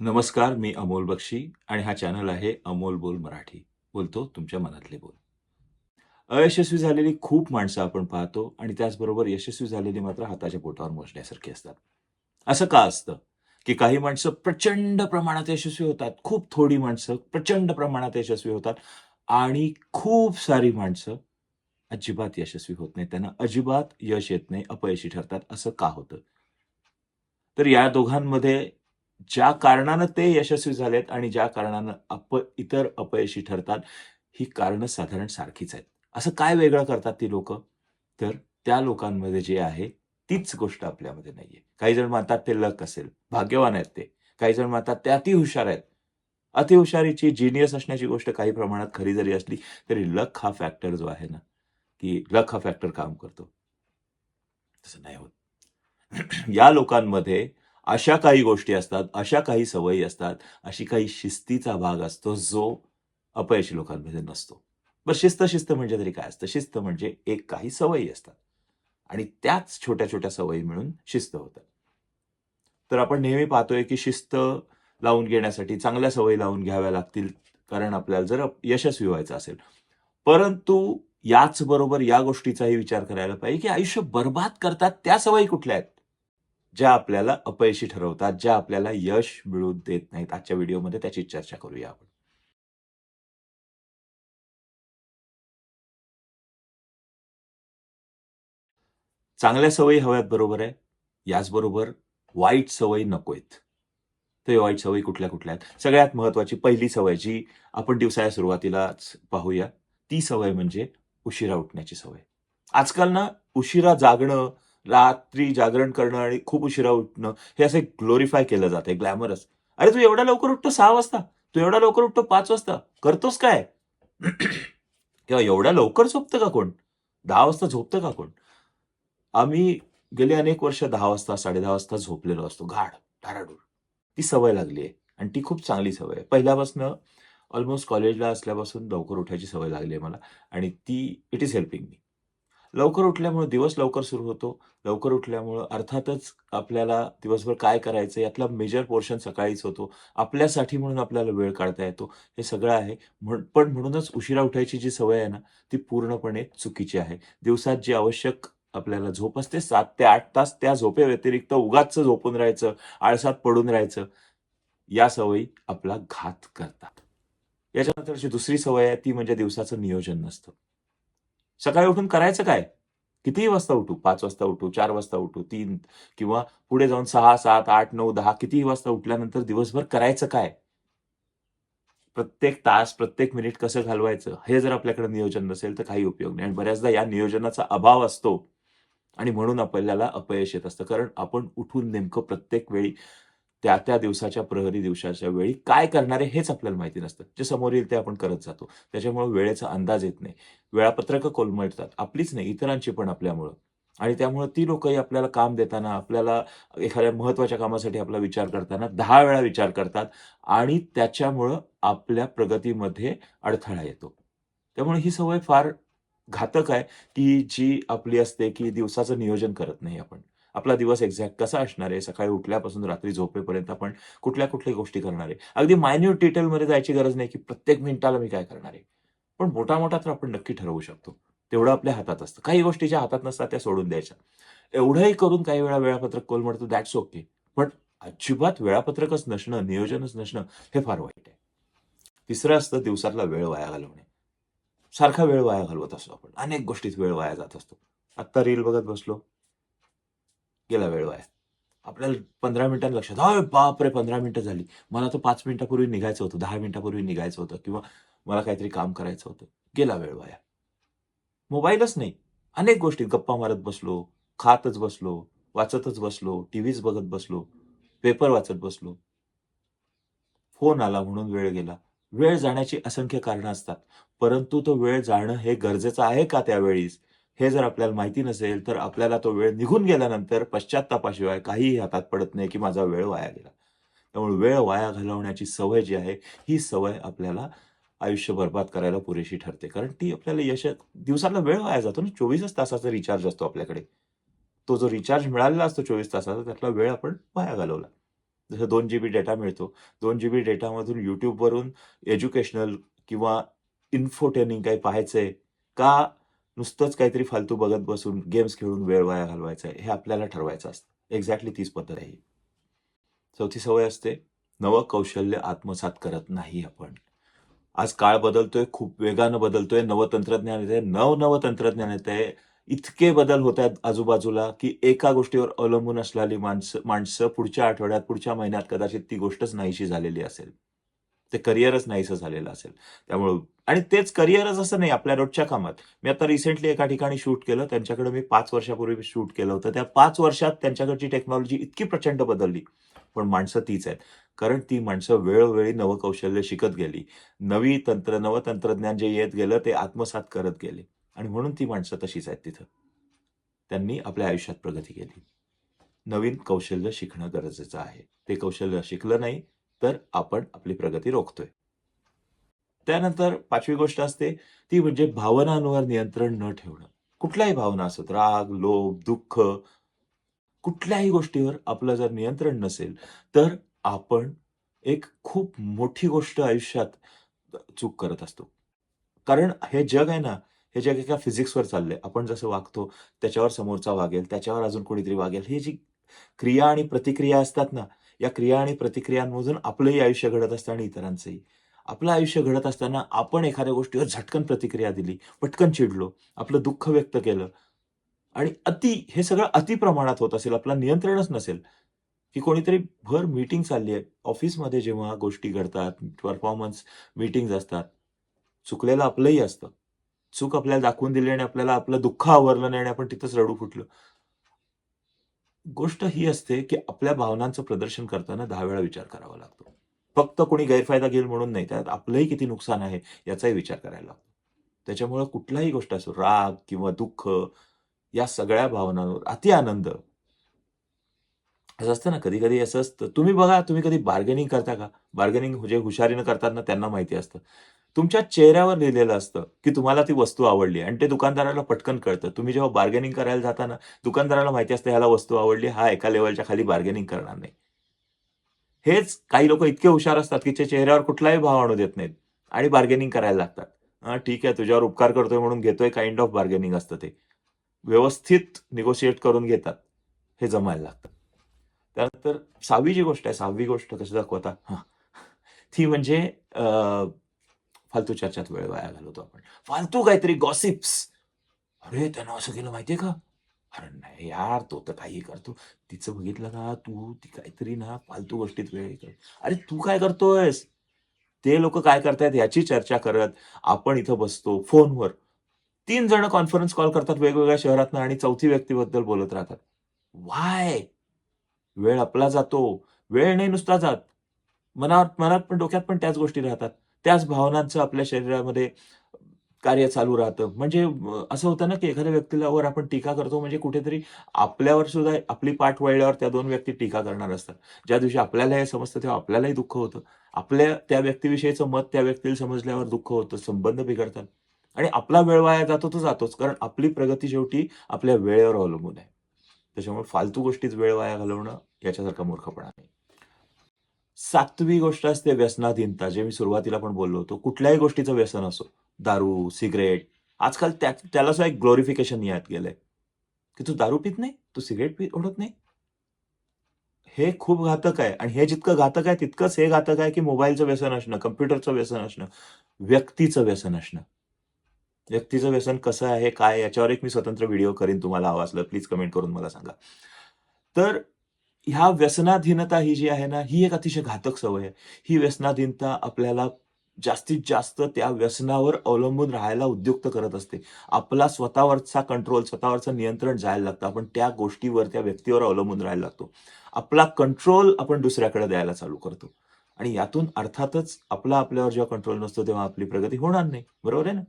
नमस्कार मी अमोल बक्षी आणि हा चॅनल आहे अमोल बोल मराठी. बोलतो तुमच्या मनातले बोल. अयशस्वी झालेली खूप माणसं आपण पाहतो आणि त्याचबरोबर यशस्वी झालेली मात्र हाताच्या बोटावर मोजण्यासारखी असतात. असं का असतं? की काही माणसं प्रचंड प्रमाणात यशस्वी होतात खूप थोडी माणसं प्रचंड प्रमाणात यशस्वी होतात आणि खूप सारी माणसं अजिबात यशस्वी होत नाही त्यांना अजिबात यश येत नाही अपयशी ठरतात. असं का होतं? तर या दोघांमध्ये ज्या कारणानं ते यशस्वी झालेत आणि ज्या कारणानं अप इतर अपयशी ठरतात ही कारणं साधारण सारखीच आहेत. असं काय वेगळं करतात ती लोक? तर त्या लोकांमध्ये जे आहे तीच गोष्ट आपल्यामध्ये नाहीये. काही जण म्हणतात ते लक असेल भाग्यवान आहेत ते. काही जण म्हणतात ते अतिहुशार आहेत. अतिहुशारीची जिनियस असण्याची गोष्ट काही प्रमाणात खरी जरी असली तरी लक हा फॅक्टर जो आहे ना की लक हा फॅक्टर काम करतो. तसं नाही होत. या लोकांमध्ये अशा काही गोष्टी असतात अशा काही सवयी असतात अशी काही शिस्तीचा भाग असतो जो अपयशी लोकांमध्ये नसतो. बरं शिस्त शिस्त म्हणजे तरी काय असतं? शिस्त म्हणजे एक काही सवयी असतात. आणि त्याच छोट्या छोट्या सवयी मिळून शिस्त होतात. तर आपण नेहमी पाहतोय की शिस्त लावून घेण्यासाठी चांगल्या सवयी लावून घ्याव्या लागतील कारण आपल्याला जर यशस्वी व्हायचं असेल. परंतु याच बरोबर या गोष्टीचाही विचार करायला पाहिजे की आयुष्य बर्बाद करतात त्या सवयी कुठल्या आहेत? ज्या आपल्याला अपयशी ठरवतात ज्या आपल्याला यश मिळवून देत नाहीत आजच्या व्हिडिओमध्ये त्याची चर्चा करूया आपण. चांगल्या सवयी हव्यात बरोबर आहे याचबरोबर वाईट सवयी नकोयत तर वाईट सवयी कुठल्या कुठल्या आहेत? सगळ्यात महत्वाची पहिली सवय जी आपण दिवसाच्या सुरुवातीलाच पाहूया ती सवय म्हणजे उशिरा उठण्याची सवय. आजकाल ना उशिरा जागणं रात्री जागरण करणं आणि खूप उशिरा उठणं हे असं ग्लोरीफाय केलं जाते ग्लॅमरस अरे तू एवढा लवकर उठतो? सहा वाजता. तू एवढा लवकर उठतो? पाच वाजता. करतोस काय? किंवा एवढ्या लवकर झोपतं का कोण? दहा वाजता झोपतं का कोण? आम्ही गेले अनेक वर्ष दहा वाजता साडेदहा वाजता झोपलेलो असतो. गाढ धाराडूर ती सवय लागली आहे आणि ती खूप चांगली सवय आहे. पहिल्यापासून ऑलमोस्ट कॉलेजला असल्यापासून लवकर उठायची सवय लागली आहे मला आणि ती इट इज हेल्पिंग मी लवकर उठल्यामुळे दिवस लवकर सुरू होतो. लवकर उठल्यामुळं अर्थातच आपल्याला दिवसभर काय करायचं यातला मेजर पोर्शन सकाळीच होतो. आपल्यासाठी म्हणून आपल्याला वेळ काढता येतो. हे सगळं आहे. म्हण- पण म्हणूनच उशिरा उठायची जी सवय आहे ना ती पूर्णपणे चुकीची आहे. दिवसात जी आवश्यक आपल्याला झोप असते सात ते आठ तास त्या झोपे व्यतिरिक्त उगाच झोपून राहायचं आळसात पडून राहायचं या सवयी आपला घात करतात. याच्यानंतरची दुसरी सवय आहे ती म्हणजे दिवसाचं नियोजन नसतं. सकाळी उठून करायचं काय? कितीही वाजता उठू पाच वाजता उठू चार वाजता उठू तीन किंवा पुढे जाऊन सहा सात आठ नऊ दहा कितीही वाजता उठल्यानंतर दिवसभर करायचं काय? प्रत्येक तास प्रत्येक मिनिट कसं घालवायचं? हे जर आपल्याकडे नियोजन नसेल तर काही उपयोग नाही. आणि बऱ्याचदा या नियोजनाचा अभाव असतो. आणि म्हणून आपल्याला अपयश येत असतं. कारण आपण उठून नेमकं प्रत्येक वेळी त्या त्या दिवसाच्या प्रहरी दिवसाच्या वेळी काय करणारे हेच आपल्याला माहिती नसतं. जे समोर येईल ते आपण करत जातो. त्याच्यामुळे वेळेचा अंदाज येत नाही. वेळापत्रकं कोलमडतात. आपलीच नाही इतरांची पण आपल्यामुळं. आणि त्यामुळे ती लोकही आपल्याला काम देताना आपल्याला एखाद्या महत्त्वाच्या कामासाठी आपला विचार करताना दहा वेळा विचार करतात आणि त्याच्यामुळं आपल्या प्रगतीमध्ये अडथळा येतो. त्यामुळे ही सवय फार घातक आहे की जी आपली असते की दिवसाचं नियोजन करत नाही आपण. आपला दिवस एक्झॅक्ट कसा असणार आहे? सकाळी उठल्यापासून रात्री झोपेपर्यंत आपण कुठल्या कुठल्या गोष्टी करणार आहे? अगदी मायन्यूट डिटेलमध्ये जायची गरज नाही की प्रत्येक मिनिटाला मी काय करणार आहे? पण मोठा मोठा तर आपण नक्की ठरवू शकतो. तेवढं आपल्या हातात असतं. काही गोष्टी ज्या हातात नसतात त्या सोडून द्यायच्या. एवढंही करून काही वेळा वेळापत्रक कोल म्हणतो दॅट्स ओके पण अजिबात वेळापत्रकच नसणं नियोजनच नसणं हे फार वाईट आहे. तिसरं असतं दिवसातला वेळ वाया घालवणे. सारखा वेळ वाया घालवत असतो आपण. अनेक गोष्टीत वेळ वाया जात असतो. आत्ता रील बघत बसलो. गेला वेळ वाया. आपल्याला पंधरा मिनिटांनी लक्षात अय बापरे पंधरा मिनिटं झाली. मला तर पाच मिनिटापूर्वी निघायचं होतं दहा मिनिटापूर्वी निघायचं होतं किंवा मला काहीतरी काम करायचं होतं. गेला वेळ वाया. मोबाईलच नाही. अनेक गोष्टी. गप्पा मारत बसलो खातच बसलो वाचतच बसलो टीव्हीच बघत बसलो पेपर वाचत बसलो. फोन आला म्हणून वेळ गेला. वेळ जाण्याची असंख्य कारणं असतात. परंतु तो वेळ जाणं हे गरजेचं आहे का त्यावेळीस हे जर आपल्याला माहिती नसेल तर आपल्याला तो वेळ निघून गेल्यानंतर पश्चातापाशिवाय काहीही हातात पडत नाही की माझा वेळ वाया गेला. त्यामुळे वेळ वाया घालवण्याची सवय जी आहे ही सवय आपल्याला आयुष्य बर्बाद करायला पुरेशी ठरते. कारण ती आपल्याला यश दिवसाला वेळ वाया जातो ना. चोवीसच तासाचा रिचार्ज असतो आपल्याकडे. तो जो रिचार्ज मिळालेला असतो चोवीस तासाचा त्यातला वेळ आपण वाया घालवला. जसं दोन जी बी डेटा मिळतो. दोन जी बी डेटामधून यूट्यूबवरून एज्युकेशनल किंवा इन्फोटेनिंग काही पाहायचंय का नुसतंच काहीतरी फालतू बघत बसून गेम्स खेळून वेळ वाया घालवायचा आहे हे आपल्याला ठरवायचं असतं. एक्झॅक्टली तीच पद्धत आहे चौथी सवय असते नवं कौशल्य आत्मसात करत नाही आपण. आज काळ बदलतोय खूप वेगानं बदलतोय नवं तंत्रज्ञान येत आहे नव नवं तंत्रज्ञान येत आहे इतके बदल होत आहेत आजूबाजूला की एका गोष्टीवर अवलंबून असलेली माणसं माणसं पुढच्या आठवड्यात पुढच्या महिन्यात कदाचित ती गोष्टच नाहीशी झालेली असेल. ते करिअरच नाहीसं झालेलं असेल. त्यामुळं आणि तेच करिअरच असं नाही आपल्या रोजच्या कामात. मी आता रिसेंटली एका ठिकाणी शूट केलं त्यांच्याकडे मी पाच वर्षापूर्वी शूट केलं होतं. त्या पाच वर्षात त्यांच्याकडची टेक्नॉलॉजी इतकी प्रचंड बदलली. पण माणसं तीच आहेत. कारण ती माणसं वेळोवेळी नवं कौशल्य शिकत गेली. नवी तंत्र नवं तंत्रज्ञान जे येत गेलं ते आत्मसात करत गेले. आणि म्हणून ती माणसं तशीच आहेत तिथं. त्यांनी आपल्या आयुष्यात प्रगती केली. नवीन कौशल्य शिकणं गरजेचं आहे. ते कौशल्य शिकलं नाही तर आपण आपली प्रगती रोखतोय. त्यानंतर पाचवी गोष्ट असते ती म्हणजे भावनांवर नियंत्रण न ठेवणं. कुठल्याही भावना असत राग लोभ दुःख कुठल्याही गोष्टीवर आपलं जर नियंत्रण नसेल तर आपण एक खूप मोठी गोष्ट आयुष्यात चूक करत असतो. कारण हे जग आहे ना हे जग एका फिजिक्सवर चाललंय. आपण जसं वागतो त्याच्यावर समोरचा वागेल त्याच्यावर अजून कोणीतरी वागेल. ही जी क्रिया आणि प्रतिक्रिया असतात ना या क्रिया आणि प्रतिक्रियांमधून आपलंही आयुष्य घडत असतं आणि इतरांचंही. आपलं आयुष्य घडत असताना आपण एखाद्या गोष्टीवर झटकन प्रतिक्रिया दिली पटकन चिडलो आपलं दुःख व्यक्त केलं आणि अति हे सगळं अति प्रमाणात होत असेल आपला नियंत्रणच नसेल की कोणीतरी भर मीटिंग चालली आहे. ऑफिसमध्ये जेव्हा गोष्टी घडतात परफॉर्मन्स मीटिंग असतात चुकलेलं आपलंही असतं. चूक आपल्याला दाखवून दिली आणि आपल्याला आपलं दुःख आवरलं नाही आणि आपण तिथंच रडू फुटलो. गोष्ट ही असते की आपल्या भावनांचं प्रदर्शन करताना दहा वेळा विचार करावा लागतो. फक्त कोणी गैरफायदा घेईल म्हणून नाही त्यात आपलंही किती नुकसान आहे याचाही विचार करायला लागतो. त्याच्यामुळे कुठलाही गोष्ट असो राग किंवा दुःख या सगळ्या भावनांवर अति आनंद. असं असतं ना कधी कधी असं असतं. तुम्ही बघा तुम्ही कधी बार्गेनिंग करता का? बार्गेनिंग जे म्हणजे हुशारीनं करतात ना त्यांना माहिती असतं. तुमच्या चेहऱ्यावर लिहिलेलं असतं की तुम्हाला ती वस्तू आवडली आणि ते दुकानदाराला पटकन कळतं. तुम्ही जेव्हा बार्गेनिंग करायला जाताना दुकानदाराला माहिती असतं ह्याला वस्तू आवडली हा एका लेवलच्या खाली बार्गेनिंग करणार नाही. हेच काही लोक इतके हुशार असतात की ते चेहऱ्यावर कुठलाही भाव आणू देत नाहीत आणि बार्गेनिंग करायला लागतात. हा ठीक आहे तुझ्यावर उपकार करतोय म्हणून घेतोय काइंड ऑफ बार्गेनिंग असतं ते. व्यवस्थित निगोशिएट करून घेतात. हे जमायला लागतं. त्यानंतर सहावी जी गोष्ट आहे सहावी गोष्ट कशी दाखवता? हा. ती म्हणजे फालतू चर्चात वेळ वाया घालवतो आपण. फालतू काहीतरी गॉसिप्स अरे त्यानं असं केलं माहितीये का? अरे नाही यार तो तर काही करतो. तिचं बघितलं ना तू ती काहीतरी ना फालतू गोष्टीत वेळ कर अरे तू काय करतोयस? ते लोक काय करतायत याची चर्चा करत आपण इथं बसतो फोनवर. तीन जण कॉन्फरन्स कॉल करतात वेगवेगळ्या शहरातनं आणि चौथी व्यक्तीबद्दल बोलत राहतात. वाय वेळ आपला जातो. वेळ नाही नुसता जात. मनावर मनात पण डोक्यात पण त्याच गोष्टी राहतात. त्याच भावनांचं आपल्या शरीरामध्ये कार्य चालू राहतं. म्हणजे असं होतं ना की एखाद्या व्यक्तीवर आपण टीका करतो म्हणजे कुठेतरी आपल्यावर सुद्धा आपली पाठ वळल्यावर त्या दोन व्यक्ती टीका करणार असतात. ज्या दिवशी आपल्याला हे समजतं तेव्हा आपल्यालाही दुःख होतं. आपल्या त्या व्यक्तीविषयीचं मत त्या व्यक्तीला समजल्यावर दुःख होतं संबंध बिघडतात. आणि आपला वेळ वाया जातो तो जातोच कारण आपली प्रगती शेवटी आपल्या वेळेवर अवलंबून आहे. त्याच्यामुळे फालतू गोष्टीत वेळ वाया घालवणं याच्यासारखा मूर्खपणा नाही. सातवी गोष्ट असते व्यसनाधीनता जे मी सुरुवातीला पण बोललो होतो. कुठल्याही गोष्टीचं व्यसन असो दारू सिगरेट आजकाल त्या त्याला सुद्धा एक ग्लोरिफिकेशन यात गेलंय. की तू दारू पित नाही? तू सिगरेट पित ओढत नाही? हे खूप घातक आहे. आणि हे जितकं घातक आहे तितकंच हे घातक आहे की मोबाईलचं व्यसन असणं कम्प्युटरचं व्यसन असणं व्यक्तीचं व्यसन असणं. व्यक्तीचं व्यसन कसं आहे काय याच्यावर एक मी स्वतंत्र व्हिडिओ करीन तुम्हाला हवा असलं प्लीज कमेंट करून मला सांगा. तर ह्या व्यसनाधीनता ही जी आहे ना ही एक अतिशय घातक सवय आहे. ही व्यसनाधीनता आपल्याला जास्तीत जास्त त्या व्यसनावर अवलंबून राहायला उद्युक्त करत असते. आपला स्वतःवरचा कंट्रोल स्वतःवरचं नियंत्रण जायला लागतं. आपण त्या गोष्टीवर त्या व्यक्तीवर अवलंबून राहायला लागतो. आपला कंट्रोल आपण दुसऱ्याकडे द्यायला चालू करतो. आणि यातून अर्थातच आपला आपल्यावर जेव्हा कंट्रोल नसतो तेव्हा आपली प्रगती होणार नाही. बरोबर आहे ना?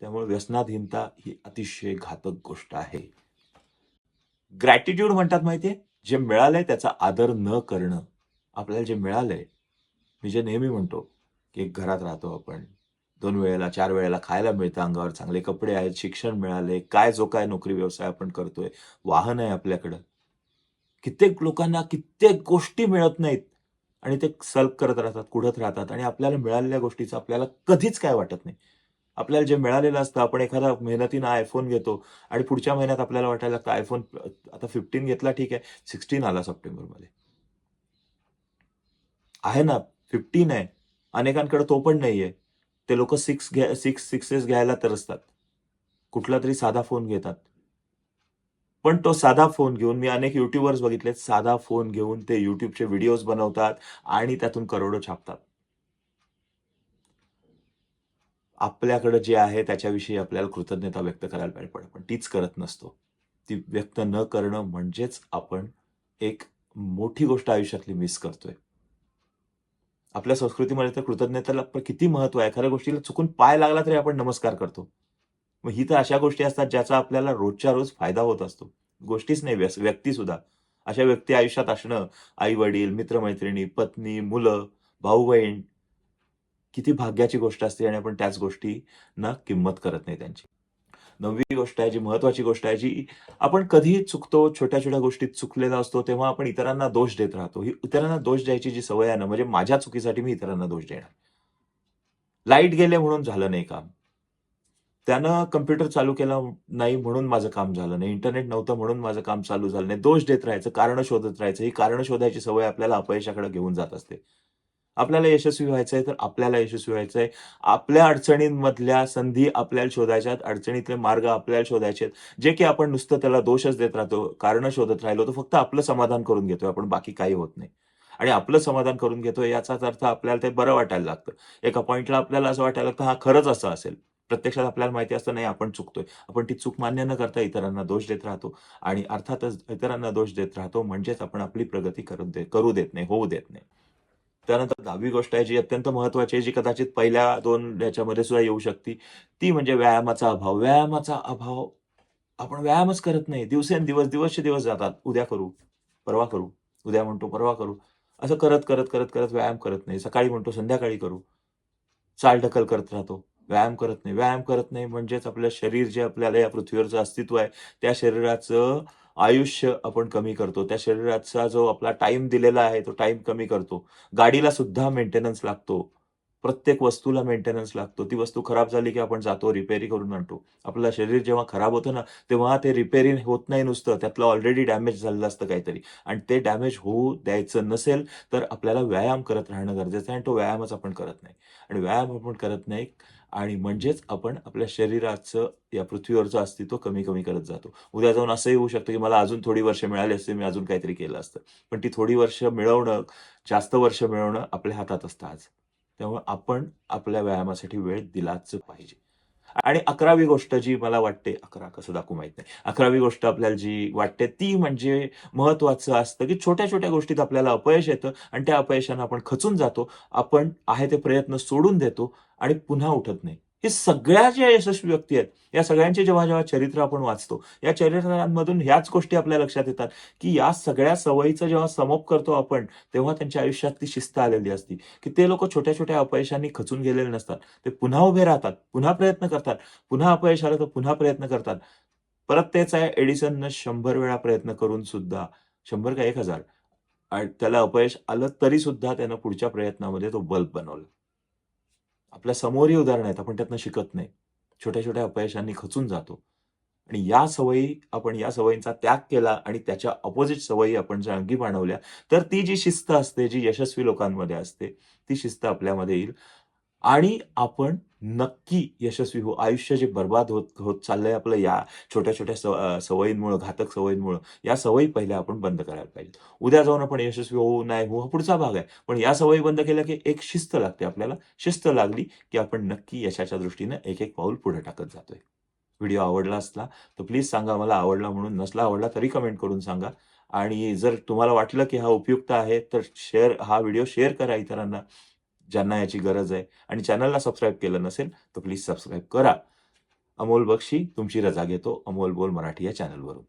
त्यामुळे व्यसनाधीनता ही अतिशय घातक गोष्ट आहे. ग्रॅटिट्यूड म्हणतात माहितीये? जे मिळालंय त्याचा आदर न करणं आपल्याला जे मिळालंय मी जे नेहमी म्हणतो की एक घरात राहतो आपण दोन वेळेला चार वेळेला खायला मिळतं अंगावर चांगले कपडे आहेत शिक्षण मिळाले काय जो काय नोकरी व्यवसाय आपण करतोय वाहन आहे आपल्याकडं कित्येक लोकांना कित्येक गोष्टी मिळत नाहीत आणि ते सल्क करत राहतात, कुढत राहतात आणि आपल्याला मिळालेल्या गोष्टीचं आपल्याला कधीच काय वाटत नाही. आपल्याला जे मिळालेलं असतं आपण एखादा मेहनतीनं आयफोन घेतो आणि पुढच्या महिन्यात आपल्याला वाटायला लागतं आयफोन आता 15 घेतला ठीक आहे, 16 आला सप्टेंबरमध्ये. आहे ना, 15 आहे. अनेकांकडे तो पण नाहीये. ते लोक सिक्स घ्या 6 6s घ्यायला तरसतात. कुठलातरी साधा फोन घेतात. पण तो साधा फोन घेऊन मी अनेक यूट्यूबर्स बघितलेत, साधा फोन घेऊन ते युट्यूबचे व्हिडिओज बनवतात आणि त्यातून करोडो छापतात. आपल्याकडे जे आहे त्याच्याविषयी आपल्याला कृतज्ञता व्यक्त करायला पाहिजे, पण आपण तीच करत नसतो. ती व्यक्त न करणं म्हणजेच आपण एक मोठी गोष्ट आयुष्यातली मिस करतोय. आपल्या संस्कृतीमध्ये तर कृतज्ञतेला किती महत्त्व आहे. खऱ्या गोष्टीला चुकून पाय लागला तरी आपण नमस्कार करतो. मग ही तर अशा गोष्टी असतात ज्याचा आपल्याला रोजच्या रोज फायदा होत असतो. गोष्टीच नाही व्यस व्यक्तीसुद्धा. अशा व्यक्ती आयुष्यात असणं, आई-वडील, मित्र-मैत्रिणी, पत्नी, मुलं, भाऊ-बहीण किती भाग्याची गोष्ट असते आणि आपण त्याच गोष्टींना किंमत करत नाही त्यांची. नववी गोष्ट आहे, जी महत्वाची गोष्ट आहे, जी आपण कधीही चुकतो, छोट्या-छोट्या गोष्टीत चुकलेला असतो, तेव्हा आपण इतरांना दोष देत राहतो. ही इतरांना दोष द्यायची जी सवय आहे ना, म्हणजे माझ्या चुकीसाठी मी इतरांना दोष देणार. लाइट गेले म्हणून झालं नाही काम. त्यानं कम्प्युटर चालू केला नाही म्हणून माझं काम झालं नाही. इंटरनेट नव्हतं म्हणून माझं काम चालू झालं नाही. दोष देत राहायचं, कारण शोधत राहायचं. ही कारण शोधायची सवय आपल्याला अपयशाकडे घेऊन जात असते. आपल्याला यशस्वी व्हायचंय तर आपल्याला यशस्वी व्हायचंय. आपल्या अडचणींमधल्या संधी आपल्याला शोधायच्या आहेत. अडचणीतले मार्ग आपल्याला शोधायचे आहेत. जे की आपण नुसतं त्याला दोषच देत राहतो, कारणं शोधत राहिलो तर फक्त आपलं समाधान करून घेतोय आपण, बाकी काही होत नाही. आणि आपलं समाधान करून घेतोय याचाच अर्थ आपल्याला ते बरं वाटायला लागतं. एका पॉईंटला आपल्याला असं वाटायला लागतं, हा खरंच असं असेल. प्रत्यक्षात आपल्याला माहिती असतं नाही आपण चुकतोय. आपण ती चूक मान्य न करता इतरांना दोष देत राहतो आणि अर्थातच इतरांना दोष देत राहतो म्हणजेच आपण आपली प्रगती करू दे करू देत नाही, होऊ देत नाही. त्यानंतर 10वी गोष्ट आहे जी अत्यंत महत्त्वाची आहे, जी कदाचित पहिल्या दोन याच्यामध्ये सुद्धा येऊ शकते. ती म्हणजे व्यायामाचा अभाव. व्यायामाचा अभाव आपण व्यायामच करत नाही. दिवसेंदिवस, दिवसचे दिवस जातात. उद्या करू, परवा करू, उद्या म्हणतो परवा करू. असं करत, करत, करत, करत व्यायाम करत नाही. सकाळी म्हणतो संध्याकाळी करू. चालढकल करत राहतो. व्यायाम करत नाही. व्यायाम करत नाही म्हणजेच आपलं शरीर जे आपल्याला या पृथ्वीवरचं अस्तित्व आहे, त्या शरीराचं आयुष्य आपण कमी करतो. त्या शरीराचा जो आपला टाइम दिलेला आहे, तो टाइम कमी करतो. गाडीला सुद्धा मेंटेनन्स लागतो. प्रत्येक वस्तूला मेंटेनन्स लागतो. ती वस्तू खराब झाली की आपण जातो रिपेअरी करून आणतो. आपलं शरीर जेव्हा खराब होतं ना, तेव्हा ते रिपेअरिंग होत नाही नुसतं. त्यातलं ऑलरेडी डॅमेज झालेलं असतं काहीतरी आणि ते डॅमेज होऊ द्यायचं नसेल, तर आपल्याला व्यायाम करत राहणं गरजेचं आहे आणि तो व्यायामच आपण करत नाही. आणि व्यायाम आपण करत नाही आणि म्हणजेच आपण आपल्या शरीराचं या पृथ्वीवरचं अस्तित्व कमी-कमी करत जातो. उद्या जाऊन असंही होऊ शकतं की मला अजून थोडी वर्ष मिळाली असते मी अजून काहीतरी केलं असतं. पण ती थोडी वर्ष मिळवणं, जास्त वर्ष मिळवणं आपल्या हातात असतं आज. त्यामुळे आपण आपल्या व्यायामासाठी वेळ दिलाच पाहिजे. आणि 11वी गोष्ट जी मला वाटते 11 कसं दाखवू माहीत नाही. 11वी गोष्ट आपल्याला जी वाटते ती म्हणजे महत्वाचं असतं की छोट्या-छोट्या गोष्टीत आपल्याला अपयश येतं आणि त्या अपयशानं आपण खचून जातो. आपण आहे ते प्रयत्न सोडून देतो आणि पुन्हा उठत नाही. हे सगळ्या ज्या यशस्वी व्यक्ती आहेत, या सगळ्यांचे जेव्हा-जेव्हा चरित्र आपण वाचतो, या चरित्रांमधून ह्याच गोष्टी आपल्या लक्षात येतात की या सगळ्या सवयीचं जेव्हा समोप करतो आपण, तेव्हा त्यांच्या आयुष्यात ती शिस्त आलेली असते की ते लोक छोट्या-छोट्या अपयशांनी खचून गेलेले नसतात. ते पुन्हा उभे राहतात, पुन्हा प्रयत्न करतात, पुन्हा अपयश आलं तर पुन्हा प्रयत्न करतात. परत तेच आहे एडिसननं शंभर वेळा प्रयत्न करून सुद्धा शंभर का एक हजार त्याला अपयश आलं तरी सुद्धा त्यानं पुढच्या प्रयत्नामध्ये तो बल्ब बनवला. आपल्या समोरही उदाहरणं आहेत, आपण त्यातनं शिकत नाही. छोट्या-छोट्या अपयशांनी खचून जातो. आणि या सवयी आपण या सवयींचा त्याग केला आणि त्याच्या अपोझिट सवयी आपण जर अंगी बाणवल्या, तर ती जी शिस्त असते, जी यशस्वी लोकांमध्ये असते, ती शिस्त आपल्यामध्ये येईल आणि आपण नक्की यशस्वी हो आयुष्य जे बरबाद होत होत चाललंय आपलं या छोट्या-छोट्या सव सवयींमुळं, घातक सवयींमुळं, या सवयी पहिल्या आपण बंद करायला पाहिजे उद्या जाऊन आपण यशस्वी होऊ, नाही होऊ, हा पुढचा भाग आहे. पण या सवयी बंद केल्या की एक शिस्त लागते आपल्याला. शिस्त लागली की आपण नक्की यशाच्या दृष्टीनं एक-एक पाऊल पुढे टाकत जातोय. व्हिडिओ आवडला असला तर प्लीज सांगा मला आवडला म्हणून. नसला आवडला तरी कमेंट करून सांगा. आणि जर तुम्हाला वाटलं की हा उपयुक्त आहे, तर शेअर हा व्हिडिओ शेअर करा इतरांना, ज्यांना याची गरज आहे. आणि चॅनलला सबस्क्राईब केलं नसेल, तर प्लीज सबस्क्राईब करा. अमोल बक्षी तुमची रजा घेतो अमोल बोल मराठी या चॅनलवरून.